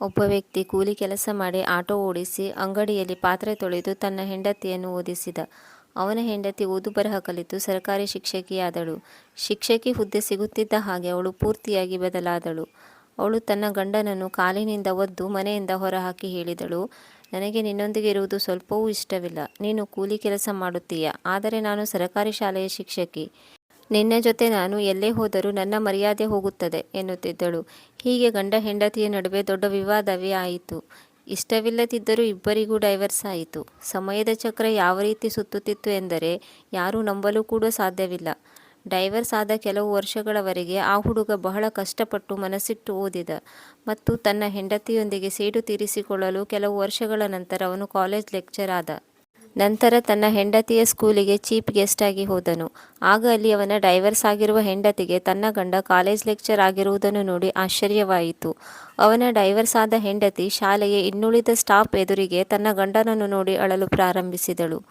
ಒಬ್ಬ ವ್ಯಕ್ತಿ ಕೂಲಿ ಕೆಲಸ ಮಾಡಿ ಆಟೋ ಓಡಿಸಿ ಅಂಗಡಿಯಲ್ಲಿ ಪಾತ್ರೆ ತೊಳೆದು ತನ್ನ ಹೆಂಡತಿಯನ್ನು ಓದಿಸಿದ. ಅವನ ಹೆಂಡತಿ ಓದು ಬರಹ ಕಲಿತು ಸರ್ಕಾರಿ ಶಿಕ್ಷಕಿಯಾದಳು. ಶಿಕ್ಷಕಿ ಹುದ್ದೆ ಸಿಗುತ್ತಿದ್ದ ಹಾಗೆ ಅವಳು ಪೂರ್ತಿಯಾಗಿ ಬದಲಾದಳು. ಅವಳು ತನ್ನ ಗಂಡನನ್ನು ಕಾಲಿನಿಂದ ಒದ್ದು ಮನೆಯಿಂದ ಹೊರಹಾಕಿ ಹೇಳಿದಳು, ನನಗೆ ನಿನ್ನೊಂದಿಗೆ ಇರುವುದು ಸ್ವಲ್ಪವೂ ಇಷ್ಟವಿಲ್ಲ. ನೀನು ಕೂಲಿ ಕೆಲಸ ಮಾಡುತ್ತೀಯ. ಆದರೆ ನಾನು ಸರಕಾರಿ ಶಾಲೆಯ ಶಿಕ್ಷಕಿ. ನಿನ್ನ ಜೊತೆ ನಾನು ಎಲ್ಲೇ ಹೋದರೂ ನನ್ನ ಮರ್ಯಾದೆ ಹೋಗುತ್ತದೆ ಎನ್ನುತ್ತಿದ್ದಳು. ಹೀಗೆ ಗಂಡ ಹೆಂಡತಿಯ ನಡುವೆ ದೊಡ್ಡ ವಿವಾದವೇ ಆಯಿತು. ಇಷ್ಟವಿಲ್ಲದಿದ್ದರೂ ಇಬ್ಬರಿಗೂ ಡೈವರ್ಸ್ ಆಯಿತು. ಸಮಯದ ಚಕ್ರ ಯಾವ ರೀತಿ ಸುತ್ತುತ್ತಿತ್ತು ಎಂದರೆ ಯಾರೂ ನಂಬಲು ಕೂಡ ಸಾಧ್ಯವಿಲ್ಲ. ಡೈವರ್ಸ್ ಆದ ಕೆಲವು ವರ್ಷಗಳವರೆಗೆ ಆ ಹುಡುಗ ಬಹಳ ಕಷ್ಟಪಟ್ಟು ಮನಸ್ಸಿಟ್ಟು ಓದಿದ ಮತ್ತು ತನ್ನ ಹೆಂಡತಿಯೊಂದಿಗೆ ಸೇಡು ತೀರಿಸಿಕೊಳ್ಳಲು ಕೆಲವು ವರ್ಷಗಳ ನಂತರ ಅವನು ಕಾಲೇಜ್ ಲೆಕ್ಚರ್ ಆದ. ನಂತರ ತನ್ನ ಹೆಂಡತಿಯ ಸ್ಕೂಲಿಗೆ ಚೀಪ್ ಗೆಸ್ಟ್ ಆಗಿ ಹೋದನು. ಆಗ ಅಲ್ಲಿ ಅವನ ಡೈವರ್ಸ್ ಆಗಿರುವ ಹೆಂಡತಿಗೆ ತನ್ನ ಗಂಡ ಕಾಲೇಜ್ ಲೆಕ್ಚರ್ ಆಗಿರುವುದನ್ನು ನೋಡಿ ಆಶ್ಚರ್ಯವಾಯಿತು. ಅವನ ಡೈವರ್ಸ್ ಆದ ಹೆಂಡತಿ ಶಾಲೆಯ ಇನ್ನುಳಿದ ಸ್ಟಾಫ್ ಎದುರಿಗೆ ತನ್ನ ಗಂಡನನ್ನು ನೋಡಿ ಅಳಲು ಪ್ರಾರಂಭಿಸಿದಳು.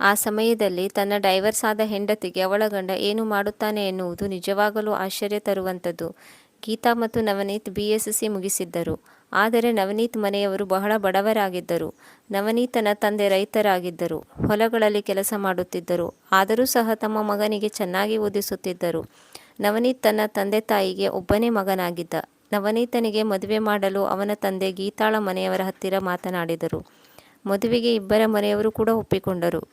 ಆ ಸಮಯದಲ್ಲಿ ತನ್ನ ಡೈವರ್ಸ್ ಆದ ಹೆಂಡತಿಗೆ ಅವಳ ಗಂಡ ಏನು ಮಾಡುತ್ತಾನೆ ಎನ್ನುವುದು ನಿಜವಾಗಲೂ ಆಶ್ಚರ್ಯ ತರುವಂಥದ್ದು. ಗೀತಾ ಮತ್ತು ನವನೀತ್ ಬಿಎಸ್ಸಿ ಮುಗಿಸಿದ್ದರು. ಆದರೆ ನವನೀತ್ ಮನೆಯವರು ಬಹಳ ಬಡವರಾಗಿದ್ದರು. ನವನೀತನ ತಂದೆ ರೈತರಾಗಿದ್ದರು. ಹೊಲಗಳಲ್ಲಿ ಕೆಲಸ ಮಾಡುತ್ತಿದ್ದರು. ಆದರೂ ಸಹ ತಮ್ಮ ಮಗನಿಗೆ ಚೆನ್ನಾಗಿ ಓದಿಸುತ್ತಿದ್ದರು. ನವನೀತ್ ತನ್ನ ತಂದೆ ತಾಯಿಗೆ ಒಬ್ಬನೇ ಮಗನಾಗಿದ್ದ. ನವನೀತನಿಗೆ ಮದುವೆ ಮಾಡಲು ಅವನ ತಂದೆ ಗೀತಾಳ ಮನೆಯವರ ಹತ್ತಿರ ಮಾತನಾಡಿದರು. ಮದುವೆಗೆ ಇಬ್ಬರ ಮನೆಯವರು ಕೂಡ ಒಪ್ಪಿಕೊಂಡರು.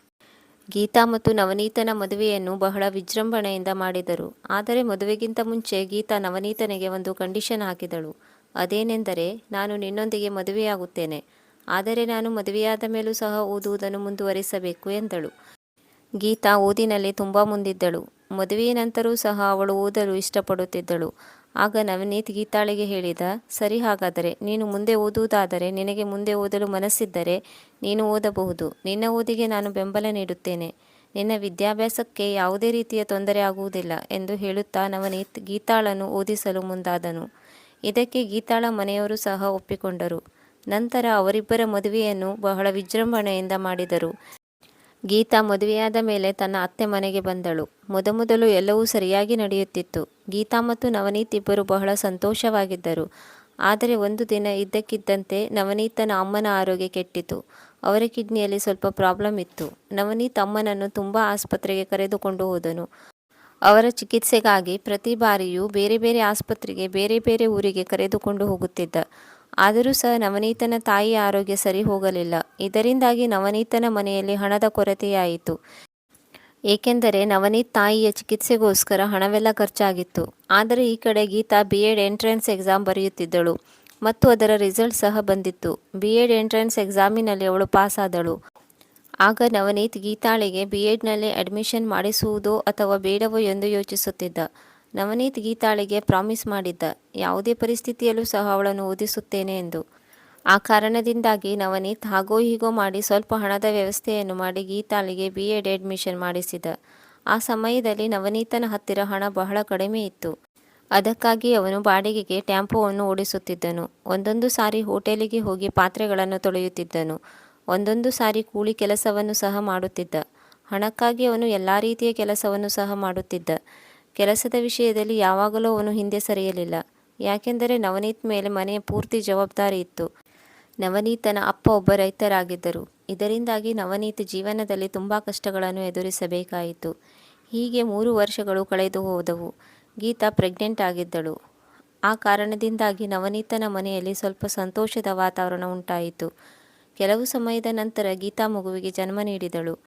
ಗೀತಾ ಮತ್ತು ನವನೀತನ ಮದುವೆಯನ್ನು ಬಹಳ ವಿಜೃಂಭಣೆಯಿಂದ ಮಾಡಿದರು. ಆದರೆ ಮದುವೆಗಿಂತ ಮುಂಚೆ ಗೀತಾ ನವನೀತನಿಗೆ ಒಂದು ಕಂಡೀಷನ್ ಹಾಕಿದಳು. ಅದೇನೆಂದರೆ ನಾನು ನಿನ್ನೊಂದಿಗೆ ಮದುವೆಯಾಗುತ್ತೇನೆ. ಆದರೆ ನಾನು ಮದುವೆಯಾದ ಮೇಲೂ ಸಹ ಓದುವುದನ್ನು ಮುಂದುವರಿಸಬೇಕು ಎಂದಳು. ಗೀತಾ ಓದಿನಲ್ಲಿ ತುಂಬ ಮುಂದಿದ್ದಳು. ಮದುವೆಯ ನಂತರ ಸಹ ಅವಳು ಓದಲು ಇಷ್ಟಪಡುತ್ತಿದ್ದಳು. ಆಗ ನವನೀತ್ ಗೀತಾಳಿಗೆ ಹೇಳಿದ, ಸರಿ ಹಾಗಾದರೆ ನೀನು ಮುಂದೆ ಓದುವುದಾದರೆ ನಿನಗೆ ಮುಂದೆ ಓದಲು ಮನಸ್ಸಿದ್ದರೆ ನೀನು ಓದಬಹುದು. ನಿನ್ನ ಓದಿಗೆ ನಾನು ಬೆಂಬಲ ನೀಡುತ್ತೇನೆ. ನಿನ್ನ ವಿದ್ಯಾಭ್ಯಾಸಕ್ಕೆ ಯಾವುದೇ ರೀತಿಯ ತೊಂದರೆ ಆಗುವುದಿಲ್ಲ ಎಂದು ಹೇಳುತ್ತಾ ನವನೀತ್ ಗೀತಾಳನ್ನು ಓದಿಸಲು ಮುಂದಾದನು. ಇದಕ್ಕೆ ಗೀತಾಳ ಮನೆಯವರು ಸಹ ಒಪ್ಪಿಕೊಂಡರು. ನಂತರ ಅವರಿಬ್ಬರ ಮದುವೆಯನ್ನು ಬಹಳ ವಿಜೃಂಭಣೆಯಿಂದ ಮಾಡಿದರು. ಗೀತಾ ಮದುವೆಯಾದ ಮೇಲೆ ತನ್ನ ಅತ್ತೆ ಮನೆಗೆ ಬಂದಳು. ಮೊದಮೊದಲು ಎಲ್ಲವೂ ಸರಿಯಾಗಿ ನಡೆಯುತ್ತಿತ್ತು. ಗೀತಾ ಮತ್ತು ನವನೀತ್ ಇಬ್ಬರು ಬಹಳ ಸಂತೋಷವಾಗಿದ್ದರು. ಆದರೆ ಒಂದು ದಿನ ಇದ್ದಕ್ಕಿದ್ದಂತೆ ನವನೀತನ ಅಮ್ಮನ ಆರೋಗ್ಯ ಕೆಟ್ಟಿತು. ಅವರ ಕಿಡ್ನಿಯಲ್ಲಿ ಸ್ವಲ್ಪ ಪ್ರಾಬ್ಲಮ್ ಇತ್ತು. ನವನೀತ್ ಅಮ್ಮನನ್ನು ತುಂಬ ಆಸ್ಪತ್ರೆಗೆ ಕರೆದುಕೊಂಡು ಹೋದನು. ಅವರ ಚಿಕಿತ್ಸೆಗಾಗಿ ಪ್ರತಿ ಬಾರಿಯೂ ಬೇರೆ ಬೇರೆ ಆಸ್ಪತ್ರೆಗೆ, ಬೇರೆ ಬೇರೆ ಊರಿಗೆ ಕರೆದುಕೊಂಡು ಹೋಗುತ್ತಿದ್ದ. ಆದರೂ ಸಹ ನವನೀತನ ತಾಯಿಯ ಆರೋಗ್ಯ ಸರಿ ಹೋಗಲಿಲ್ಲ. ಇದರಿಂದಾಗಿ ನವನೀತನ ಮನೆಯಲ್ಲಿ ಹಣದ ಕೊರತೆಯಾಯಿತು. ಏಕೆಂದರೆ ನವನೀತ್ ತಾಯಿಯ ಚಿಕಿತ್ಸೆಗೋಸ್ಕರ ಹಣವೆಲ್ಲ ಖರ್ಚಾಗಿತ್ತು. ಆದರೆ ಈ ಕಡೆ Geetha B Ed entrance exam ಬರೆಯುತ್ತಿದ್ದಳು ಮತ್ತು ಅದರ ರಿಸಲ್ಟ್ ಸಹ ಬಂದಿತ್ತು. ಬಿ ಎಡ್ ಎಂಟ್ರೆನ್ಸ್ ಎಕ್ಸಾಮಿನಲ್ಲಿ ಅವಳು ಪಾಸಾದಳು. ಆಗ ನವನೀತ್ ಗೀತಾಳಿಗೆ ಬಿಎಡ್ನಲ್ಲಿ ಅಡ್ಮಿಷನ್ ಮಾಡಿಸುವುದೋ ಅಥವಾ ಬೇಡವೋ ಎಂದು ಯೋಚಿಸುತ್ತಿದ್ದ. ನವನೀತ್ ಗೀತಾಳಿಗೆ ಪ್ರಾಮಿಸ್ ಮಾಡಿದ್ದ, ಯಾವುದೇ ಪರಿಸ್ಥಿತಿಯಲ್ಲೂ ಸಹ ಅವಳನ್ನು ಓದಿಸುತ್ತೇನೆ ಎಂದು. ಆ ಕಾರಣದಿಂದಾಗಿ ನವನೀತ್ ಹಾಗೋ ಹೀಗೋ ಮಾಡಿ ಸ್ವಲ್ಪ ಹಣದ ವ್ಯವಸ್ಥೆಯನ್ನು ಮಾಡಿ ಗೀತಾಳಿಗೆ ಬಿ ಎಡ್ ಅಡ್ಮಿಷನ್ ಮಾಡಿಸಿದ. ಆ ಸಮಯದಲ್ಲಿ ನವನೀತನ ಹತ್ತಿರ ಹಣ ಬಹಳ ಕಡಿಮೆ ಇತ್ತು. ಅದಕ್ಕಾಗಿ ಅವನು ಬಾಡಿಗೆಗೆ ಟ್ಯಾಂಪೋವನ್ನು ಓಡಿಸುತ್ತಿದ್ದನು. ಒಂದೊಂದು ಸಾರಿ ಹೋಟೆಲಿಗೆ ಹೋಗಿ ಪಾತ್ರೆಗಳನ್ನು ತೊಳೆಯುತ್ತಿದ್ದನು. ಒಂದೊಂದು ಸಾರಿ ಕೂಲಿ ಕೆಲಸವನ್ನು ಸಹ ಮಾಡುತ್ತಿದ್ದ. ಹಣಕ್ಕಾಗಿ ಅವನು ಎಲ್ಲಾ ರೀತಿಯ ಕೆಲಸವನ್ನು ಸಹ ಮಾಡುತ್ತಿದ್ದ. ಕೆಲಸದ ವಿಷಯದಲ್ಲಿ ಯಾವಾಗಲೂ ಅವನು ಹಿಂದೆ ಸರಿಯಲಿಲ್ಲ. ಯಾಕೆಂದರೆ ನವನೀತ್ ಮೇಲೆ ಮನೆಯ ಪೂರ್ತಿ ಜವಾಬ್ದಾರಿ ಇತ್ತು. ನವನೀತನ ಅಪ್ಪ ಒಬ್ಬ ರೈತರಾಗಿದ್ದರು. ಇದರಿಂದಾಗಿ ನವನೀತ್ ಜೀವನದಲ್ಲಿ ತುಂಬ ಕಷ್ಟಗಳನ್ನು ಎದುರಿಸಬೇಕಾಯಿತು. ಹೀಗೆ ಮೂರು ವರ್ಷಗಳು ಕಳೆದು ಹೋದವು. ಗೀತಾ ಪ್ರೆಗ್ನೆಂಟ್ ಆಗಿದ್ದಳು. ಆ ಕಾರಣದಿಂದಾಗಿ ನವನೀತನ ಮನೆಯಲ್ಲಿ ಸ್ವಲ್ಪ ಸಂತೋಷದ ವಾತಾವರಣ ಉಂಟಾಯಿತು. ಕೆಲವು ಸಮಯದ ನಂತರ ಗೀತಾ ಮಗುವಿಗೆ ಜನ್ಮ ನೀಡಿದಳು.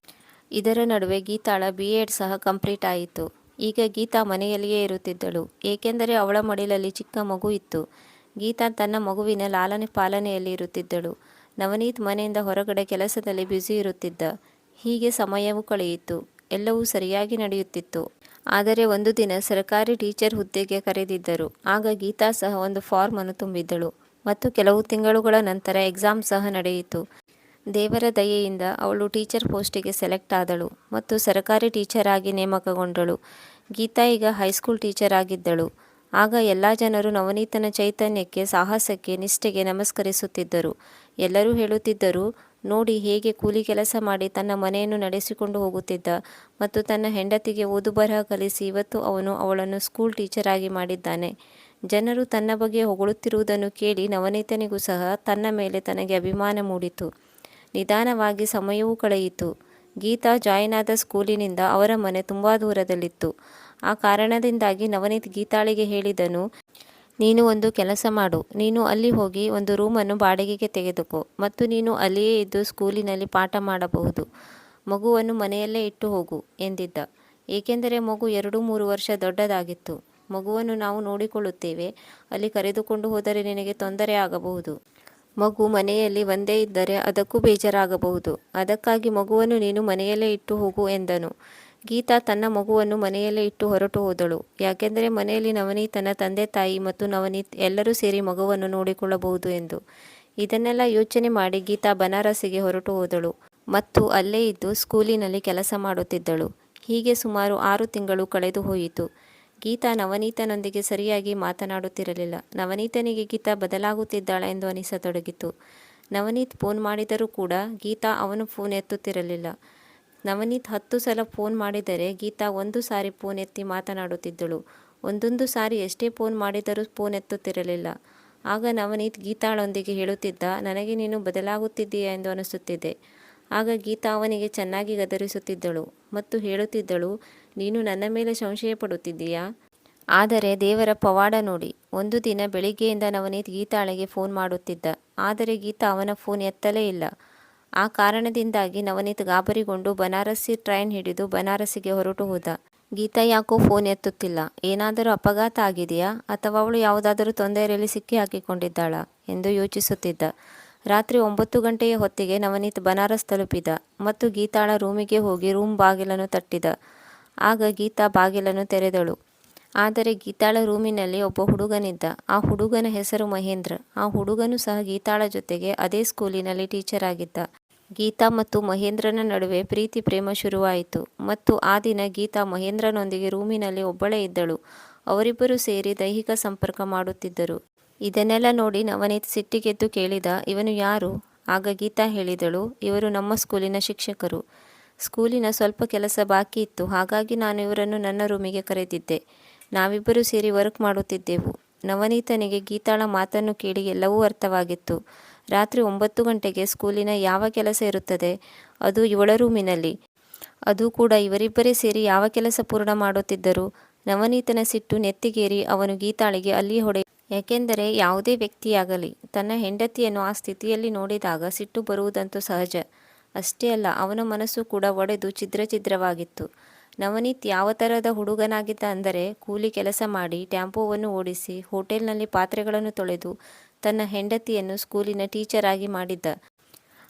ಇದರ ನಡುವೆ ಗೀತಾಳ ಬಿಎಡ್ ಸಹ ಕಂಪ್ಲೀಟ್ ಆಯಿತು. ಈಗ ಗೀತಾ ಮನೆಯಲ್ಲಿಯೇ ಇರುತ್ತಿದ್ದಳು. ಏಕೆಂದರೆ ಅವಳ ಮಡಿಲಲ್ಲಿ ಚಿಕ್ಕ ಮಗು ಇತ್ತು. ಗೀತಾ ತನ್ನ ಮಗುವಿನ ಲಾಲನೆ ಪಾಲನೆಯಲ್ಲಿ ಇರುತ್ತಿದ್ದಳು. ನವನೀತ್ ಮನೆಯಿಂದ ಹೊರಗಡೆ ಕೆಲಸದಲ್ಲಿ ಬ್ಯುಸಿ ಇರುತ್ತಿದ್ದ. ಹೀಗೆ ಸಮಯವೂ ಕಳೆಯಿತು. ಎಲ್ಲವೂ ಸರಿಯಾಗಿ ನಡೆಯುತ್ತಿತ್ತು. ಆದರೆ ಒಂದು ದಿನ ಸರ್ಕಾರಿ ಟೀಚರ್ ಹುದ್ದೆಗೆ ಕರೆದಿದ್ದರು. ಆಗ ಗೀತಾ ಸಹ ಒಂದು ಫಾರ್ಮ್ ಅನ್ನು ತುಂಬಿದಳು ಮತ್ತು ಕೆಲವು ತಿಂಗಳುಗಳ ನಂತರ ಎಕ್ಸಾಮ್ ಸಹ ನಡೆಯಿತು. ದೇವರ ದಯೆಯಿಂದ ಅವಳು ಟೀಚರ್ ಪೋಸ್ಟಿಗೆ ಸೆಲೆಕ್ಟ್ ಆದಳು ಮತ್ತು ಸರಕಾರಿ ಟೀಚರ್ ಆಗಿ ನೇಮಕಗೊಂಡಳು. ಗೀತಾ ಈಗ ಹೈಸ್ಕೂಲ್ ಟೀಚರ್ ಆಗಿದ್ದಳು. ಆಗ ಎಲ್ಲ ಜನರು ನವನೀತನ ಚೈತನ್ಯಕ್ಕೆ, ಸಾಹಸಕ್ಕೆ, ನಿಷ್ಠೆಗೆ ನಮಸ್ಕರಿಸುತ್ತಿದ್ದರು. ಎಲ್ಲರೂ ಹೇಳುತ್ತಿದ್ದರು, ನೋಡಿ ಹೇಗೆ ಕೂಲಿ ಕೆಲಸ ಮಾಡಿ ತನ್ನ ಮನೆಯನ್ನು ನಡೆಸಿಕೊಂಡು ಹೋಗುತ್ತಿದ್ದ ಮತ್ತು ತನ್ನ ಹೆಂಡತಿಗೆ ಓದು ಬರಹ ಕಲಿಸಿ ಇವತ್ತು ಅವನು ಅವಳನ್ನು ಸ್ಕೂಲ್ ಟೀಚರ್ ಆಗಿ ಮಾಡಿದ್ದಾನೆ. ಜನರು ತನ್ನ ಬಗ್ಗೆ ಹೊಗಳುತ್ತಿರುವುದನ್ನು ಕೇಳಿ ನವನೀತನಿಗೂ ಸಹ ತನ್ನ ಮೇಲೆ ತನಗೆ ಅಭಿಮಾನ ಮೂಡಿತು. ನಿಧಾನವಾಗಿ ಸಮಯವೂ ಕಳೆಯಿತು. ಗೀತಾ ಜಾಯಿನ್ ಆದ ಸ್ಕೂಲಿನಿಂದ ಅವರ ಮನೆ ತುಂಬ ದೂರದಲ್ಲಿತ್ತು. ಆ ಕಾರಣದಿಂದಾಗಿ ನವನೀತ್ ಗೀತಾಳಿಗೆ ಹೇಳಿದನು, ನೀನು ಒಂದು ಕೆಲಸ ಮಾಡು. ನೀನು ಅಲ್ಲಿ ಹೋಗಿ ಒಂದು ರೂಮನ್ನು ಬಾಡಿಗೆಗೆ ತೆಗೆದುಕೋ ಮತ್ತು ನೀನು ಅಲ್ಲಿಯೇ ಇದ್ದು ಸ್ಕೂಲಿನಲ್ಲಿ ಪಾಠ ಮಾಡಬಹುದು. ಮಗುವನ್ನು ಮನೆಯಲ್ಲೇ ಇಟ್ಟು ಹೋಗು ಎಂದಿದ್ದ. ಏಕೆಂದರೆ ಮಗು ಎರಡು ಮೂರು ವರ್ಷ ದೊಡ್ಡದಾಗಿತ್ತು. ಮಗುವನ್ನು ನಾವು ನೋಡಿಕೊಳ್ಳುತ್ತೇವೆ. ಅಲ್ಲಿ ಕರೆದುಕೊಂಡು ಹೋದರೆ ನಿನಗೆ ತೊಂದರೆ ಆಗಬಹುದು. ಮಗು ಮನೆಯಲ್ಲಿ ಒಂದೇ ಇದ್ದರೆ ಅದಕ್ಕೂ ಬೇಜಾರಾಗಬಹುದು. ಅದಕ್ಕಾಗಿ ಮಗುವನ್ನು ನೀನು ಮನೆಯಲ್ಲೇ ಇಟ್ಟು ಹೋಗು ಎಂದನು. ಗೀತಾ ತನ್ನ ಮಗುವನ್ನು ಮನೆಯಲ್ಲೇ ಇಟ್ಟು ಹೊರಟು ಹೋದಳು. ಯಾಕೆಂದರೆ ಮನೆಯಲ್ಲಿ ನವನೀತನ ತಂದೆ, ತಾಯಿ ಮತ್ತು ನವನೀತ್ ಎಲ್ಲರೂ ಸೇರಿ ಮಗುವನ್ನು ನೋಡಿಕೊಳ್ಳಬಹುದು ಎಂದು. ಇದನ್ನೆಲ್ಲ ಯೋಚನೆ ಮಾಡಿ ಗೀತಾ ಬನಾರಸಿಗೆ ಹೊರಟು ಹೋದಳು. ಮತ್ತು ಅಲ್ಲೇ ಇದ್ದು ಸ್ಕೂಲಿನಲ್ಲಿ ಕೆಲಸ ಮಾಡುತ್ತಿದ್ದಳು. ಹೀಗೆ ಸುಮಾರು ಆರು ತಿಂಗಳು ಕಳೆದು ಹೋಯಿತು. ಗೀತಾ ನವನೀತನೊಂದಿಗೆ ಸರಿಯಾಗಿ ಮಾತನಾಡುತ್ತಿರಲಿಲ್ಲ. ನವನೀತನಿಗೆ ಗೀತಾ ಬದಲಾಗುತ್ತಿದ್ದಾಳೆ ಎಂದು ಅನಿಸತೊಡಗಿತು. ನವನೀತ್ ಫೋನ್ ಮಾಡಿದರೂ ಕೂಡ ಗೀತಾ ಅವನು ಫೋನ್ ಎತ್ತುತ್ತಿರಲಿಲ್ಲ. ನವನೀತ್ ಹತ್ತು ಸಲ ಫೋನ್ ಮಾಡಿದರೆ ಗೀತಾ ಒಂದು ಸಾರಿ ಫೋನ್ ಎತ್ತಿ ಮಾತನಾಡುತ್ತಿದ್ದಳು. ಒಂದೊಂದು ಸಾರಿ ಎಷ್ಟೇ ಫೋನ್ ಮಾಡಿದರೂ ಫೋನ್ ಎತ್ತುತ್ತಿರಲಿಲ್ಲ. ಆಗ ನವನೀತ್ ಗೀತಾಳೊಂದಿಗೆ ಹೇಳುತ್ತಿದ್ದ, ನನಗೆ ನೀನು ಬದಲಾಗುತ್ತಿದ್ದೀಯಾ? ಎಂದು ಅನಿಸುತ್ತಿದೆ. ಆಗ ಗೀತಾ ಅವನಿಗೆ ಚೆನ್ನಾಗಿ ಗದರಿಸುತ್ತಿದ್ದಳು ಮತ್ತು ಹೇಳುತ್ತಿದ್ದಳು ನೀನು ನನ್ನ ಮೇಲೆ ಸಂಶಯ ಪಡುತ್ತಿದ್ದೀಯಾ? ಆದರೆ ದೇವರ ಪವಾಡ ನೋಡಿ, ಒಂದು ದಿನ ಬೆಳಿಗ್ಗೆಯಿಂದ ನವನೀತ್ ಗೀತಾಳೆಗೆ ಫೋನ್ ಮಾಡುತ್ತಿದ್ದ. ಆದರೆ ಗೀತಾ ಅವನ ಫೋನ್ ಎತ್ತಲೇ ಇಲ್ಲ. ಆ ಕಾರಣದಿಂದಾಗಿ ನವನೀತ್ ಗಾಬರಿಗೊಂಡು ಬನಾರಸ್ಸಿ ಟ್ರೈನ್ ಹಿಡಿದು ಬನಾರಸ್ಸಿಗೆ ಹೊರಟು ಹೋದ. ಗೀತಾ ಯಾಕೋ ಫೋನ್ ಎತ್ತುತ್ತಿಲ್ಲ? ಏನಾದರೂ ಅಪಘಾತ ಆಗಿದೆಯಾ? ಅಥವಾ ಅವಳು ಯಾವುದಾದರೂ ತೊಂದರೆಯಲ್ಲಿ ಸಿಕ್ಕಿ ಹಾಕಿಕೊಂಡಿದ್ದಾಳ ಎಂದು ಯೋಚಿಸುತ್ತಿದ್ದ. ರಾತ್ರಿ ಒಂಬತ್ತು ಗಂಟೆಯ ಹೊತ್ತಿಗೆ ನವನೀತ್ ಬನಾರಸ್ ತಲುಪಿದ ಮತ್ತು ಗೀತಾಳ ರೂಮಿಗೆ ಹೋಗಿ ರೂಮ್ ಬಾಗಿಲನ್ನು ತಟ್ಟಿದ. ಆಗ ಗೀತಾ ಬಾಗಿಲನ್ನು ತೆರೆದಳು. ಆದರೆ ಗೀತಾಳ ರೂಮಿನಲ್ಲಿ ಒಬ್ಬ ಹುಡುಗನಿದ್ದ. ಆ ಹುಡುಗನ ಹೆಸರು ಮಹೇಂದ್ರ. ಆ ಹುಡುಗನು ಸಹ ಗೀತಾಳ ಜೊತೆಗೆ ಅದೇ ಸ್ಕೂಲಿನಲ್ಲಿ ಟೀಚರ್ ಆಗಿದ್ದ. ಗೀತಾ ಮತ್ತು ಮಹೇಂದ್ರನ ನಡುವೆ ಪ್ರೀತಿ, ಪ್ರೇಮ ಶುರುವಾಯಿತು. ಮತ್ತು ಆ ದಿನ ಗೀತಾ ಮಹೇಂದ್ರನೊಂದಿಗೆ ರೂಮಿನಲ್ಲಿ ಒಬ್ಬಳೇ ಇದ್ದಳು. ಅವರಿಬ್ಬರು ಸೇರಿ ದೈಹಿಕ ಸಂಪರ್ಕ ಮಾಡುತ್ತಿದ್ದರು. ಇದನ್ನೆಲ್ಲ ನೋಡಿ ನವನೀತ್ ಸಿಟ್ಟಿಗೆದ್ದು ಕೇಳಿದ, ಇವನು ಯಾರು? ಆಗ ಗೀತಾ ಹೇಳಿದಳು, ಇವರು ನಮ್ಮ ಸ್ಕೂಲಿನ ಶಿಕ್ಷಕರು. ಸ್ಕೂಲಿನ ಸ್ವಲ್ಪ ಕೆಲಸ ಬಾಕಿ ಇತ್ತು. ಹಾಗಾಗಿ ನಾನು ಇವರನ್ನು ನನ್ನ ರೂಮಿಗೆ ಕರೆದಿದ್ದೆ. ನಾವಿಬ್ಬರು ಸೇರಿ ವರ್ಕ್ ಮಾಡುತ್ತಿದ್ದೆವು. ನವನೀತನಿಗೆ ಗೀತಾಳ ಮಾತನ್ನು ಕೇಳಿ ಎಲ್ಲವೂ ಅರ್ಥವಾಗಿತ್ತು. ರಾತ್ರಿ ಒಂಬತ್ತು ಗಂಟೆಗೆ ಸ್ಕೂಲಿನ ಯಾವ ಕೆಲಸ ಇರುತ್ತದೆ? ಅದು ಇವಳ ರೂಮಿನಲ್ಲಿ. ಅದು ಕೂಡ ಇವರಿಬ್ಬರೇ ಸೇರಿ ಯಾವ ಕೆಲಸ ಪೂರ್ಣ ಮಾಡುತ್ತಿದ್ದರು? ನವನೀತನ ಸಿಟ್ಟು ನೆತ್ತಿಗೇರಿ ಅವನು ಗೀತಾಳಿಗೆ ಅಲ್ಲಿ ಹೊಡೆ. ಯಾಕೆಂದರೆ ಯಾವುದೇ ವ್ಯಕ್ತಿಯಾಗಲಿ, ತನ್ನ ಹೆಂಡತಿಯನ್ನು ಆ ಸ್ಥಿತಿಯಲ್ಲಿ ನೋಡಿದಾಗ ಸಿಟ್ಟು ಬರುವುದಂತೂ ಸಹಜ. ಅಷ್ಟೇ ಅಲ್ಲ, ಅವನ ಮನಸ್ಸು ಕೂಡ ಒಡೆದು ಛಿದ್ರ ಛಿದ್ರವಾಗಿತ್ತು ನವನೀತ್ ಯಾವ ಥರದ ಹುಡುಗನಾಗಿದ್ದ ಅಂದರೆ ಕೂಲಿ ಕೆಲಸ ಮಾಡಿ ಟ್ಯಾಂಪೋವನ್ನು ಓಡಿಸಿ ಹೋಟೆಲ್ನಲ್ಲಿ ಪಾತ್ರೆಗಳನ್ನು ತೊಳೆದು ತನ್ನ ಹೆಂಡತಿಯನ್ನು ಸ್ಕೂಲಿನ ಟೀಚರ್ ಆಗಿ ಮಾಡಿದ್ದ.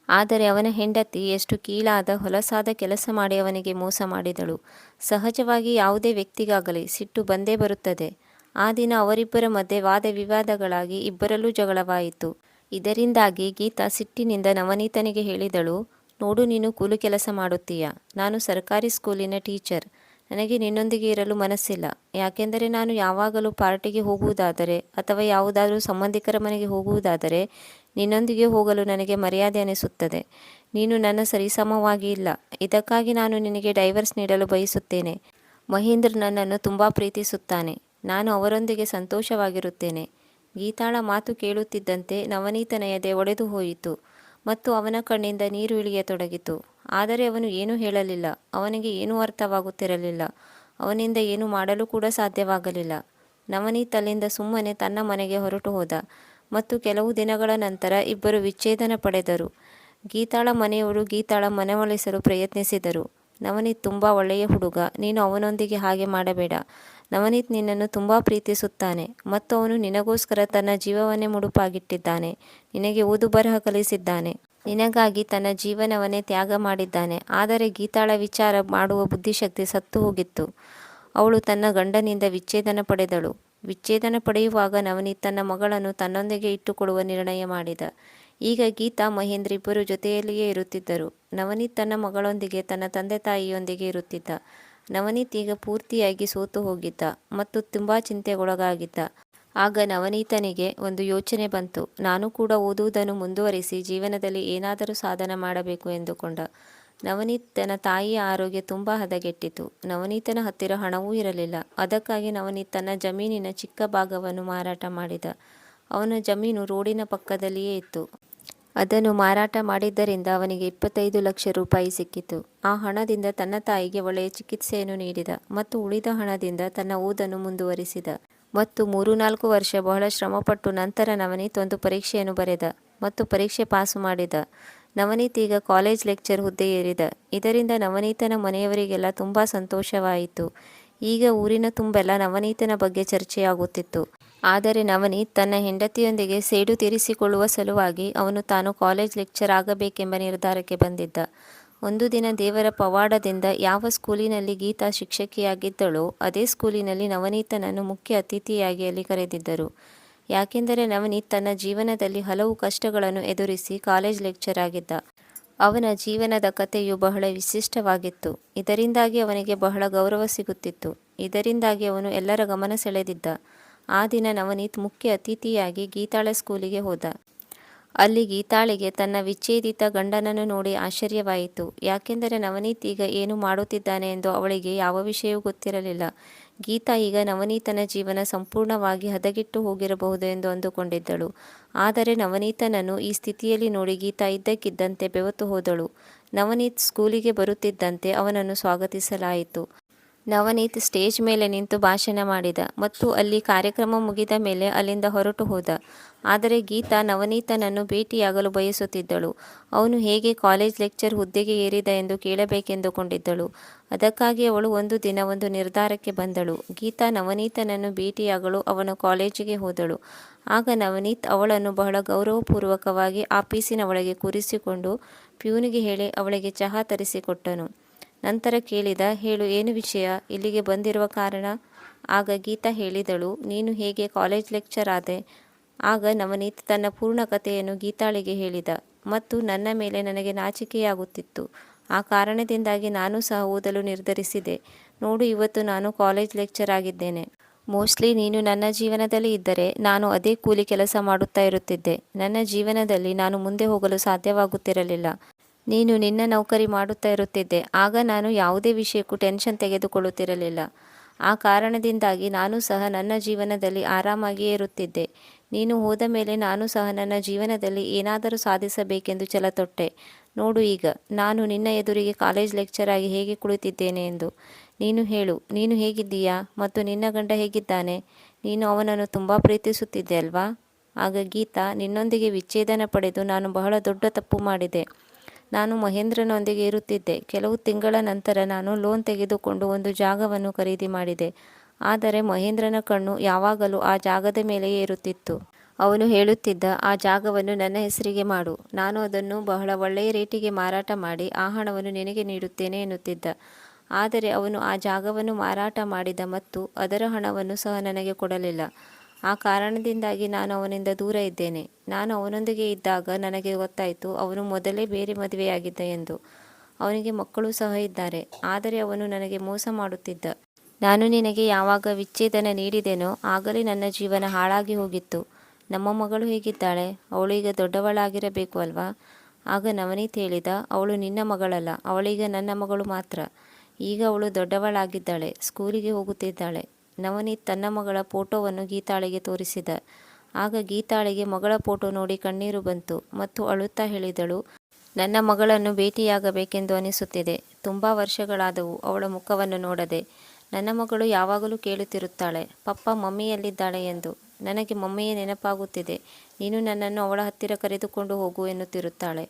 ಆದರೆ ಅವನ ಹೆಂಡತಿ ಎಷ್ಟು ಕೀಳಾದ ಹೊಲಸಾದ ಕೆಲಸ ಮಾಡಿ ಅವನಿಗೆ ಮೋಸ ಮಾಡಿದಳು. ಸಹಜವಾಗಿ ಯಾವುದೇ ವ್ಯಕ್ತಿಗಾಗಲಿ ಸಿಟ್ಟು ಬಂದೇ ಬರುತ್ತದೆ. ಆ ದಿನ ಅವರಿಬ್ಬರ ಮಧ್ಯೆ ವಾದ ವಿವಾದಗಳಾಗಿ ಇಬ್ಬರಲ್ಲೂ ಜಗಳವಾಯಿತು. ಇದರಿಂದಾಗಿ ಗೀತಾ ಸಿಟ್ಟಿನಿಂದ ನವನೀತನಿಗೆ ಹೇಳಿದಳು ನೋಡು ನೀನು ಕೂಲು ಕೆಲಸ ಮಾಡುತ್ತೀಯ. ನಾನು ಸರ್ಕಾರಿ ಸ್ಕೂಲಿನ ಟೀಚರ್. ನನಗೆ ನಿನ್ನೊಂದಿಗೆ ಇರಲು ಮನಸ್ಸಿಲ್ಲ. ಯಾಕೆಂದರೆ ನಾನು ಯಾವಾಗಲೂ ಪಾರ್ಟಿಗೆ ಹೋಗುವುದಾದರೆ ಅಥವಾ ಯಾವುದಾದರೂ ಸಂಬಂಧಿಕರ ಮನೆಗೆ ಹೋಗುವುದಾದರೆ ನಿನ್ನೊಂದಿಗೆ ಹೋಗಲು ನನಗೆ ಮರ್ಯಾದೆ ಅನಿಸುತ್ತದೆ. ನೀನು ನನ್ನ ಸರಿಸಮವಾಗಿ ಇಲ್ಲ. ಇದಕ್ಕಾಗಿ ನಾನು ನಿನಗೆ ಡೈವರ್ಸ್ ನೀಡಲು ಬಯಸುತ್ತೇನೆ. ಮಹೇಂದ್ರ ನನ್ನನ್ನು ತುಂಬ ಪ್ರೀತಿಸುತ್ತಾನೆ. ನಾನು ಅವರೊಂದಿಗೆ ಸಂತೋಷವಾಗಿರುತ್ತೇನೆ. ಗೀತಾಳ ಮಾತು ಕೇಳುತ್ತಿದ್ದಂತೆ ನವನೀತನ ಎದೆ ಒಡೆದು ಹೋಯಿತು. ಮತ್ತು ಅವನ ಕಣ್ಣಿಂದ ನೀರು ಇಳಿಯತೊಡಗಿತು ಆದರೆ ಅವನು ಏನೂ ಹೇಳಲಿಲ್ಲ. ಅವನಿಗೆ ಏನೂ ಅರ್ಥವಾಗುತ್ತಿರಲಿಲ್ಲ. ಅವನಿಂದ ಏನು ಮಾಡಲು ಕೂಡ ಸಾಧ್ಯವಾಗಲಿಲ್ಲ. ನವನಿ ಅಲ್ಲಿಂದ ಸುಮ್ಮನೆ ತನ್ನ ಮನೆಗೆ ಹೊರಟು ಹೋದ. ಮತ್ತು ಕೆಲವು ದಿನಗಳ ನಂತರ ಇಬ್ಬರು ವಿಚ್ಛೇದನ ಪಡೆದರು. ಗೀತಾಳ ಮನೆಯವರು ಗೀತಾಳ ಮನವೊಲಿಸಲು ಪ್ರಯತ್ನಿಸಿದರು. ನವನೀತ್ ತುಂಬ ಒಳ್ಳೆಯ ಹುಡುಗ. ನೀನು ಅವನೊಂದಿಗೆ ಹಾಗೆ ಮಾಡಬೇಡ. ನವನೀತ್ ನಿನ್ನನ್ನು ತುಂಬ ಪ್ರೀತಿಸುತ್ತಾನೆ. ಮತ್ತು ಅವನು ನಿನಗೋಸ್ಕರ ತನ್ನ ಜೀವವನ್ನೇ ಮುಡುಪಾಗಿಟ್ಟಿದ್ದಾನೆ. ನಿನಗೆ ಓದು ಬರಹ ಕಲಿಸಿದ್ದಾನೆ. ನಿನಗಾಗಿ ತನ್ನ ಜೀವನವನ್ನೇ ತ್ಯಾಗ ಮಾಡಿದ್ದಾನೆ. ಆದರೆ ಗೀತಾಳ ವಿಚಾರ ಮಾಡುವ ಬುದ್ಧಿಶಕ್ತಿ ಸತ್ತು ಹೋಗಿತ್ತು. ಅವಳು ತನ್ನ ಗಂಡನಿಂದ ವಿಚ್ಛೇದನ ಪಡೆದಳು. ವಿಚ್ಛೇದನ ಪಡೆಯುವಾಗ ನವನೀತ್ ತನ್ನ ಮಗಳನ್ನು ತನ್ನೊಂದಿಗೆ ಇಟ್ಟುಕೊಳ್ಳುವ ನಿರ್ಣಯ ಮಾಡಿದ. ಈಗ ಗೀತಾ, ಮಹೇಂದ್ರ ಇಬ್ಬರು ಜೊತೆಯಲ್ಲಿಯೇ ಇರುತ್ತಿದ್ದರು. ನವನೀತ್ ತನ್ನ ಮಗಳೊಂದಿಗೆ ತನ್ನ ತಂದೆ ತಾಯಿಯೊಂದಿಗೆ ಇರುತ್ತಿದ್ದ. ನವನೀತ್ ಈಗ ಪೂರ್ತಿಯಾಗಿ ಸೋತು ಹೋಗಿದ್ದ ಮತ್ತು ತುಂಬ ಚಿಂತೆಗೊಳಗಾಗಿದ್ದ. ಆಗ ನವನೀತನಿಗೆ ಒಂದು ಯೋಚನೆ ಬಂತು. ನಾನು ಕೂಡ ಓದುವುದನ್ನು ಮುಂದುವರಿಸಿ ಜೀವನದಲ್ಲಿ ಏನಾದರೂ ಸಾಧನೆ ಮಾಡಬೇಕು ಎಂದುಕೊಂಡ. ನವನೀತ್ ತನ್ನ ತಾಯಿಯ ಆರೋಗ್ಯ ತುಂಬ ಹದಗೆಟ್ಟಿತು. ನವನೀತನ ಹತ್ತಿರ ಹಣವೂ ಇರಲಿಲ್ಲ. ಅದಕ್ಕಾಗಿ ನವನೀತ್ ತನ್ನ ಜಮೀನಿನ ಚಿಕ್ಕ ಭಾಗವನ್ನು ಮಾರಾಟ ಮಾಡಿದ. ಅವನ ಜಮೀನು ರೋಡಿನ ಪಕ್ಕದಲ್ಲಿಯೇ ಇತ್ತು. ಅದನ್ನು ಮಾರಾಟ ಮಾಡಿದ್ದರಿಂದ ಅವನಿಗೆ ಇಪ್ಪತ್ತೈದು ಲಕ್ಷ ರೂಪಾಯಿ ಸಿಕ್ಕಿತು. ಆ ಹಣದಿಂದ ತನ್ನ ತಾಯಿಗೆ ಒಳ್ಳೆಯ ಚಿಕಿತ್ಸೆಯನ್ನು ನೀಡಿದ ಮತ್ತು ಉಳಿದ ಹಣದಿಂದ ತನ್ನ ಓದನ್ನು ಮುಂದುವರಿಸಿದ. ಮತ್ತು ಮೂರು ನಾಲ್ಕು ವರ್ಷ ಬಹಳ ಶ್ರಮಪಟ್ಟು ನಂತರ ನವನೀತ್ ಒಂದು ಪರೀಕ್ಷೆಯನ್ನು ಬರೆದ ಮತ್ತು ಪರೀಕ್ಷೆ ಪಾಸು ಮಾಡಿದ. ನವನೀತ್ ಈಗ ಕಾಲೇಜ್ ಲೆಕ್ಚರ್ ಹುದ್ದೆ ಏರಿದ. ಇದರಿಂದ ನವನೀತನ ಮನೆಯವರಿಗೆಲ್ಲ ತುಂಬ ಸಂತೋಷವಾಯಿತು. ಈಗ ಊರಿನ ತುಂಬೆಲ್ಲ ನವನೀತನ ಬಗ್ಗೆ ಚರ್ಚೆಯಾಗುತ್ತಿತ್ತು. ಆದರೆ ನವನೀತ್ ತನ್ನ ಹೆಂಡತಿಯೊಂದಿಗೆ ಸೇಡು ತೀರಿಸಿಕೊಳ್ಳುವ ಸಲುವಾಗಿ ಅವನು ತಾನು ಕಾಲೇಜ್ ಲೆಕ್ಚರ್ ಆಗಬೇಕೆಂಬ ನಿರ್ಧಾರಕ್ಕೆ ಬಂದಿದ್ದ. ಒಂದು ದಿನ ದೇವರ ಪವಾಡದಿಂದ ಯಾವ ಸ್ಕೂಲಿನಲ್ಲಿ ಗೀತಾ ಶಿಕ್ಷಕಿಯಾಗಿದ್ದಳೋ ಅದೇ ಸ್ಕೂಲಿನಲ್ಲಿ ನವನೀತನನ್ನು ಮುಖ್ಯ ಅತಿಥಿಯಾಗಿ ಅಲ್ಲಿ ಕರೆದಿದ್ದರು. ಯಾಕೆಂದರೆ ನವನೀತ್ ತನ್ನ ಜೀವನದಲ್ಲಿ ಹಲವು ಕಷ್ಟಗಳನ್ನು ಎದುರಿಸಿ ಕಾಲೇಜ್ ಲೆಕ್ಚರ್ ಆಗಿದ್ದ. ಅವನ ಜೀವನದ ಕಥೆಯು ಬಹಳ ವಿಶಿಷ್ಟವಾಗಿತ್ತು. ಇದರಿಂದಾಗಿ ಅವನಿಗೆ ಬಹಳ ಗೌರವ ಸಿಗುತ್ತಿತ್ತು. ಇದರಿಂದಾಗಿ ಅವನು ಎಲ್ಲರ ಗಮನ ಸೆಳೆದಿದ್ದ. ಆ ದಿನ ನವನೀತ್ ಮುಖ್ಯ ಅತಿಥಿಯಾಗಿ ಗೀತಾಳ ಸ್ಕೂಲಿಗೆ ಹೋದ. ಅಲ್ಲಿ ಗೀತಾಳಿಗೆ ತನ್ನ ವಿಚ್ಛೇದಿತ ಗಂಡನನ್ನು ನೋಡಿ ಆಶ್ಚರ್ಯವಾಯಿತು. ಯಾಕೆಂದರೆ ನವನೀತ್ ಈಗ ಏನು ಮಾಡುತ್ತಿದ್ದಾನೆ ಎಂದು ಅವಳಿಗೆ ಯಾವ ವಿಷಯವೂ ಗೊತ್ತಿರಲಿಲ್ಲ. ಗೀತಾ ಈಗ ನವನೀತನ ಜೀವನ ಸಂಪೂರ್ಣವಾಗಿ ಹದಗೆಟ್ಟು ಹೋಗಿರಬಹುದು ಎಂದು ಅಂದುಕೊಂಡಿದ್ದಳು. ಆದರೆ ನವನೀತನನ್ನು ಈ ಸ್ಥಿತಿಯಲ್ಲಿ ನೋಡಿ ಗೀತಾ ಇದ್ದಕ್ಕಿದ್ದಂತೆ ಬೆವತು ಹೋದಳು. ನವನೀತ್ ಸ್ಕೂಲಿಗೆ ಬರುತ್ತಿದ್ದಂತೆ ಅವನನ್ನು ಸ್ವಾಗತಿಸಲಾಯಿತು. ನವನೀತ್ ಸ್ಟೇಜ್ ಮೇಲೆ ನಿಂತು ಭಾಷಣ ಮಾಡಿದ ಮತ್ತು ಅಲ್ಲಿ ಕಾರ್ಯಕ್ರಮ ಮುಗಿದ ಮೇಲೆ ಅಲ್ಲಿಂದ ಹೊರಟು ಹೋದ. ಆದರೆ ಗೀತಾ ನವನೀತನನ್ನು ಭೇಟಿಯಾಗಲು ಬಯಸುತ್ತಿದ್ದಳು. ಅವನು ಹೇಗೆ ಕಾಲೇಜ್ ಲೆಕ್ಚರ್ ಹುದ್ದೆಗೆ ಏರಿದ ಎಂದು ಕೇಳಬೇಕೆಂದುಕೊಂಡಿದ್ದಳು. ಅದಕ್ಕಾಗಿ ಅವಳು ಒಂದು ದಿನ ಒಂದು ನಿರ್ಧಾರಕ್ಕೆ ಬಂದಳು. ಗೀತಾ ನವನೀತನನ್ನು ಭೇಟಿಯಾಗಲು ಅವನ ಕಾಲೇಜಿಗೆ ಹೋದಳು. ಆಗ ನವನೀತ್ ಅವಳನ್ನು ಬಹಳ ಗೌರವಪೂರ್ವಕವಾಗಿ ಆಫೀಸಿನ ಒಳಗೆ ಕೂರಿಸಿಕೊಂಡು ಪ್ಯೂನಿಗೆ ಹೇಳಿ ಅವಳಿಗೆ ಚಹಾ ತರಿಸಿಕೊಟ್ಟನು. ನಂತರ ಕೇಳಿದ, ಹೇಳು, ಏನು ವಿಷಯ? ಇಲ್ಲಿಗೆ ಬಂದಿರುವ ಕಾರಣ? ಆಗ ಗೀತಾ ಹೇಳಿದಳು, ನೀನು ಹೇಗೆ ಕಾಲೇಜ್ ಲೆಕ್ಚರ್ ಆದೆ? ಆಗ ನವನೀತ್ ತನ್ನ ಪೂರ್ಣ ಕಥೆಯನ್ನು ಗೀತಾಳಿಗೆ ಹೇಳಿದ, ಮತ್ತು ನನ್ನ ಮೇಲೆ ನನಗೆ ನಾಚಿಕೆಯಾಗುತ್ತಿತ್ತು. ಆ ಕಾರಣದಿಂದಾಗಿ ನಾನು ಸಹ ಓದಲು ನಿರ್ಧರಿಸಿದೆ. ನೋಡು, ಇವತ್ತು ನಾನು ಕಾಲೇಜ್ ಲೆಕ್ಚರ್ ಆಗಿದ್ದೇನೆ. ಮೋಸ್ಟ್ಲಿ ನೀನು ನನ್ನ ಜೀವನದಲ್ಲಿ ಇದ್ದರೆ ನಾನು ಅದೇ ಕೂಲಿ ಕೆಲಸ ಮಾಡುತ್ತಾ ಇರುತ್ತಿದ್ದೆ. ನನ್ನ ಜೀವನದಲ್ಲಿ ನಾನು ಮುಂದೆ ಹೋಗಲು ಸಾಧ್ಯವಾಗುತ್ತಿರಲಿಲ್ಲ. ನೀನು ನಿನ್ನ ನೌಕರಿ ಮಾಡುತ್ತಾ ಇರುತ್ತಿದ್ದೆ. ಆಗ ನಾನು ಯಾವುದೇ ವಿಷಯಕ್ಕೂ ಟೆನ್ಷನ್ ತೆಗೆದುಕೊಳ್ಳುತ್ತಿರಲಿಲ್ಲ. ಆ ಕಾರಣದಿಂದಾಗಿ ನಾನು ಸಹ ನನ್ನ ಜೀವನದಲ್ಲಿ ಆರಾಮಾಗಿಯೇ ಇರುತ್ತಿದ್ದೆ. ನೀನು ಹೋದ ಮೇಲೆ ನಾನು ಸಹ ನನ್ನ ಜೀವನದಲ್ಲಿ ಏನಾದರೂ ಸಾಧಿಸಬೇಕೆಂದು ಛಲತೊಟ್ಟೆ ನೋಡು ಈಗ, ನಾನು ನಿನ್ನ ಎದುರಿಗೆ ಕಾಲೇಜ್ ಲೆಕ್ಚರ್ ಆಗಿ ಹೇಗೆ ಕುಳಿತಿದ್ದೇನೆ ಎಂದು. ನೀನು ಹೇಳು, ನೀನು ಹೇಗಿದ್ದೀಯಾ ಮತ್ತು ನಿನ್ನ ಗಂಡ ಹೇಗಿದ್ದಾನೆ? ನೀನು ಅವನನ್ನು ತುಂಬ ಪ್ರೀತಿಸುತ್ತಿದ್ದೆ ಅಲ್ವಾ? ಆಗ ಗೀತಾ, ನಿನ್ನೊಂದಿಗೆ ವಿಚ್ಛೇದನ ಪಡೆದು ನಾನು ಬಹಳ ದೊಡ್ಡ ತಪ್ಪು ಮಾಡಿದೆ. ನಾನು ಮಹೇಂದ್ರನೊಂದಿಗೆ ಇರುತ್ತಿದ್ದೆ. ಕೆಲವು ತಿಂಗಳ ನಂತರ ನಾನು ಲೋನ್ ತೆಗೆದುಕೊಂಡು ಒಂದು ಜಾಗವನ್ನು ಖರೀದಿ ಮಾಡಿದೆ. ಆದರೆ ಮಹೇಂದ್ರನ ಕಣ್ಣು ಯಾವಾಗಲೂ ಆ ಜಾಗದ ಮೇಲೆಯೇ ಇರುತ್ತಿತ್ತು. ಅವನು ಹೇಳುತ್ತಿದ್ದ, ಆ ಜಾಗವನ್ನು ನನ್ನ ಹೆಸರಿಗೆ ಮಾಡು. ನಾನು ಅದನ್ನು ಬಹಳ ಒಳ್ಳೆಯ ರೇಟಿಗೆ ಮಾರಾಟ ಮಾಡಿ ಆ ಹಣವನ್ನು ನಿನಗೆ ನೀಡುತ್ತೇನೆ ಎನ್ನುತ್ತಿದ್ದ. ಆದರೆ ಅವನು ಆ ಜಾಗವನ್ನು ಮಾರಾಟ ಮಾಡಿದ ಮತ್ತು ಅದರ ಹಣವನ್ನು ಸಹ ನನಗೆ ಕೊಡಲಿಲ್ಲ. ಆ ಕಾರಣದಿಂದಾಗಿ ನಾನು ಅವನಿಂದ ದೂರ ಇದ್ದೇನೆ. ನಾನು ಅವನೊಂದಿಗೆ ಇದ್ದಾಗ ನನಗೆ ಗೊತ್ತಾಯಿತು, ಅವನು ಮೊದಲೇ ಬೇರೆ ಮದುವೆಯಾಗಿದ್ದ ಎಂದು. ಅವನಿಗೆ ಮಕ್ಕಳು ಸಹ ಇದ್ದಾರೆ, ಆದರೆ ಅವನು ನನಗೆ ಮೋಸ ಮಾಡುತ್ತಿದ್ದ. ನಾನು ನಿನಗೆ ಯಾವಾಗ ವಿಚ್ಛೇದನ ನೀಡಿದೆನೋ ಆಗಲೇ ನನ್ನ ಜೀವನ ಹಾಳಾಗಿ ಹೋಗಿತ್ತು. ನಮ್ಮ ಮಗಳು ಹೇಗಿದ್ದಾಳೆ, ಅವಳು ದೊಡ್ಡವಳಾಗಿರಬೇಕು ಅಲ್ವಾ? ಆಗ ನವನೀತ್ ಹೇಳಿದ, ಅವಳು ನಿನ್ನ ಮಗಳಲ್ಲ, ಅವಳೀಗ ನನ್ನ ಮಗಳು ಮಾತ್ರ. ಈಗ ಅವಳು ದೊಡ್ಡವಳಾಗಿದ್ದಾಳೆ, ಸ್ಕೂಲಿಗೆ ಹೋಗುತ್ತಿದ್ದಾಳೆ. ನವನೀತ್ ತನ್ನ ಮಗಳ ಫೋಟೋವನ್ನು ಗೀತಾಳಿಗೆ ತೋರಿಸಿದ. ಆಗ ಗೀತಾಳಿಗೆ ಮಗಳ ಫೋಟೋ ನೋಡಿ ಕಣ್ಣೀರು ಬಂತು. ಮತ್ತು ಅಳುತ್ತಾ ಹೇಳಿದಳು, ನನ್ನ ಮಗಳನ್ನು ಭೇಟಿಯಾಗಬೇಕೆಂದು ಅನಿಸುತ್ತಿದೆ. ತುಂಬ ವರ್ಷಗಳಾದವು, ಅವಳ ಮುಖವನ್ನು ನೋಡದೆ. ನನ್ನ ಮಗಳು ಯಾವಾಗಲೂ ಕೇಳುತ್ತಿರುತ್ತಾಳೆ. ಪಪ್ಪ ಮಮ್ಮಿಯಲ್ಲಿದ್ದಾಳೆ ಎಂದು. ನನಗೆ ಮಮ್ಮಿಯೇ ನೆನಪಾಗುತ್ತಿದೆ. ನೀನು ನನ್ನನ್ನು ಅವಳ ಹತ್ತಿರ ಕರೆದುಕೊಂಡು ಹೋಗು ಎನ್ನುತ್ತಿರುತ್ತಾಳೆ.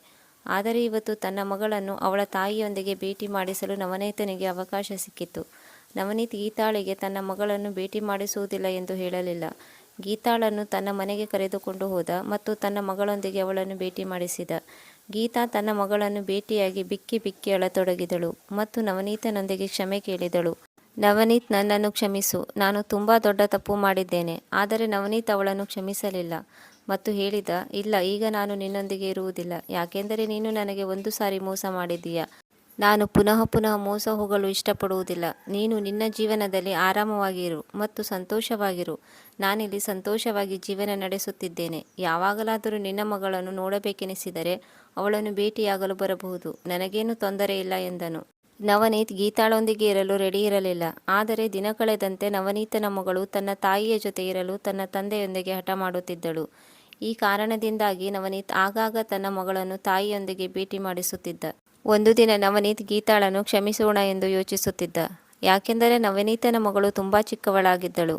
ಆದರೆ ಇವತ್ತು ತನ್ನ ಮಗಳನ್ನು ಅವಳ ತಾಯಿಯೊಂದಿಗೆ ಭೇಟಿ ಮಾಡಿಸಲು ನವನೀತನಿಗೆ ಅವಕಾಶ ಸಿಕ್ಕಿತು. ನವನೀತ್ ಗೀತಾಳಿಗೆ ತನ್ನ ಮಗಳನ್ನು ಭೇಟಿ ಮಾಡಿಸುವುದಿಲ್ಲ ಎಂದು ಹೇಳಲಿಲ್ಲ. ಗೀತಾಳನ್ನು ತನ್ನ ಮನೆಗೆ ಕರೆದುಕೊಂಡು ಹೋದ ಮತ್ತು ತನ್ನ ಮಗಳೊಂದಿಗೆ ಅವಳನ್ನು ಭೇಟಿ ಮಾಡಿಸಿದ. ಗೀತಾ ತನ್ನ ಮಗಳನ್ನು ಭೇಟಿಯಾಗಿ ಬಿಕ್ಕಿ ಬಿಕ್ಕಿ ಅಳತೊಡಗಿದಳು ಮತ್ತು ನವನೀತನೊಂದಿಗೆ ಕ್ಷಮೆ ಕೇಳಿದಳು. ನವನೀತ್, ನನ್ನನ್ನು ಕ್ಷಮಿಸು. ನಾನು ತುಂಬ ದೊಡ್ಡ ತಪ್ಪು ಮಾಡಿದ್ದೇನೆ, ಆದರೆ ನವನೀತ್ ಅವಳನ್ನು ಕ್ಷಮಿಸಲಿಲ್ಲ ಮತ್ತು ಹೇಳಿದ, ಇಲ್ಲ, ಈಗ ನಾನು ನಿನ್ನೊಂದಿಗೆ ಇರುವುದಿಲ್ಲ, ಯಾಕೆಂದರೆ ನೀನು ನನಗೆ ಒಂದು ಸಾರಿ ಮೋಸ ಮಾಡಿದ್ದೀಯ? ನಾನು ಪುನಃ ಪುನಃ ಮೋಸ ಹೋಗಲು ಇಷ್ಟಪಡುವುದಿಲ್ಲ. ನೀನು ನಿನ್ನ ಜೀವನದಲ್ಲಿ ಆರಾಮವಾಗಿರು ಮತ್ತು ಸಂತೋಷವಾಗಿರು. ನಾನಿಲ್ಲಿ ಸಂತೋಷವಾಗಿ ಜೀವನ ನಡೆಸುತ್ತಿದ್ದೇನೆ. ಯಾವಾಗಲಾದರೂ ನಿನ್ನ ಮಗಳನ್ನು ನೋಡಬೇಕೆನಿಸಿದರೆ ಅವಳನ್ನು ಭೇಟಿಯಾಗಲು ಬರಬಹುದು. ನನಗೇನು ತೊಂದರೆ ಇಲ್ಲ ಎಂದನು. ನವನೀತ್ ಗೀತಾಳೊಂದಿಗೆ ಇರಲು ರೆಡಿ ಇರಲಿಲ್ಲ. ಆದರೆ ದಿನ ಕಳೆದಂತೆ ನವನೀತನ ಮಗಳು ತನ್ನ ತಾಯಿಯ ಜೊತೆ ಇರಲು ತನ್ನ ತಂದೆಯೊಂದಿಗೆ ಹಠ ಮಾಡುತ್ತಿದ್ದಳು. ಈ ಕಾರಣದಿಂದಾಗಿ ನವನೀತ್ ಆಗಾಗ ತನ್ನ ಮಗಳನ್ನು ತಾಯಿಯೊಂದಿಗೆ ಭೇಟಿ ಮಾಡಿಸುತ್ತಿದ್ದ. ಒಂದು ದಿನ ನವನೀತ್ ಗೀತಾಳನ್ನು ಕ್ಷಮಿಸೋಣ ಎಂದು ಯೋಚಿಸುತ್ತಿದ್ದ. ಯಾಕೆಂದರೆ ನವನೀತನ ಮಗಳು ತುಂಬ ಚಿಕ್ಕವಳಾಗಿದ್ದಳು.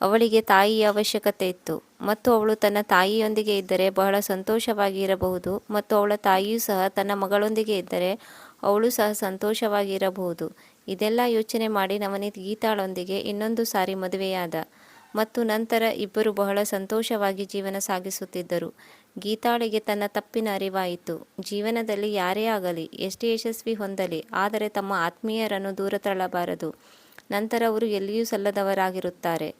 ಅವಳಿಗೆ ತಾಯಿಯ ಅವಶ್ಯಕತೆ ಇತ್ತು. ಮತ್ತು ಅವಳು ತನ್ನ ತಾಯಿಯೊಂದಿಗೆ ಇದ್ದರೆ ಬಹಳ ಸಂತೋಷವಾಗಿ ಇರಬಹುದು ಮತ್ತು ಅವಳ ತಾಯಿಯೂ ಸಹ ತನ್ನ ಮಗಳೊಂದಿಗೆ ಇದ್ದರೆ ಅವಳು ಸಹ ಸಂತೋಷವಾಗಿ ಇರಬಹುದು ಇದೆಲ್ಲ ಯೋಚನೆ ಮಾಡಿ ನವನೀತ್ ಗೀತಾಳೊಂದಿಗೆ ಇನ್ನೊಂದು ಸಾರಿ ಮದುವೆಯಾದ. ಮತ್ತು ನಂತರ ಇಬ್ಬರು ಬಹಳ ಸಂತೋಷವಾಗಿ ಜೀವನ ಸಾಗಿಸುತ್ತಿದ್ದರು. ಗೀತಾಳಿಗೆ ತನ್ನ ತಪ್ಪಿನ ಅರಿವಾಯಿತು. ಜೀವನದಲ್ಲಿ ಯಾರೇ ಆಗಲಿ, ಎಷ್ಟು ಯಶಸ್ವಿ ಹೊಂದಲಿ, ಆದರೆ ತಮ್ಮ ಆತ್ಮೀಯರನ್ನು ದೂರ ತಳ್ಳಬಾರದು. ನಂತರ ಅವರು ಎಲ್ಲಿಯೂ ಸಲ್ಲದವರಾಗಿರುತ್ತಾರೆ.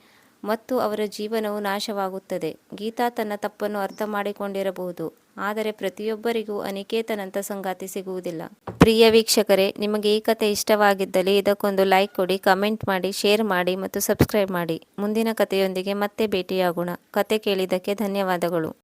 ಮತ್ತು ಅವರ ಜೀವನವು ನಾಶವಾಗುತ್ತದೆ. ಗೀತಾ ತನ್ನ ತಪ್ಪನ್ನು ಅರ್ಥ ಮಾಡಿಕೊಂಡಿರಬಹುದು. ಆದರೆ ಪ್ರತಿಯೊಬ್ಬರಿಗೂ ಅನಿಕೇತನಂತ ಸಂಗಾತಿ ಸಿಗುವುದಿಲ್ಲ. ಪ್ರಿಯ ವೀಕ್ಷಕರೇ, ನಿಮಗೆ ಈ ಕತೆ ಇಷ್ಟವಾಗಿದ್ದಲ್ಲಿ ಇದಕ್ಕೊಂದು ಲೈಕ್ ಕೊಡಿ, ಕಮೆಂಟ್ ಮಾಡಿ, ಶೇರ್ ಮಾಡಿ ಮತ್ತು ಸಬ್ಸ್ಕ್ರೈಬ್ ಮಾಡಿ. ಮುಂದಿನ ಕಥೆಯೊಂದಿಗೆ ಮತ್ತೆ ಭೇಟಿಯಾಗೋಣ. ಕತೆ ಕೇಳಿದ್ದಕ್ಕೆ ಧನ್ಯವಾದಗಳು.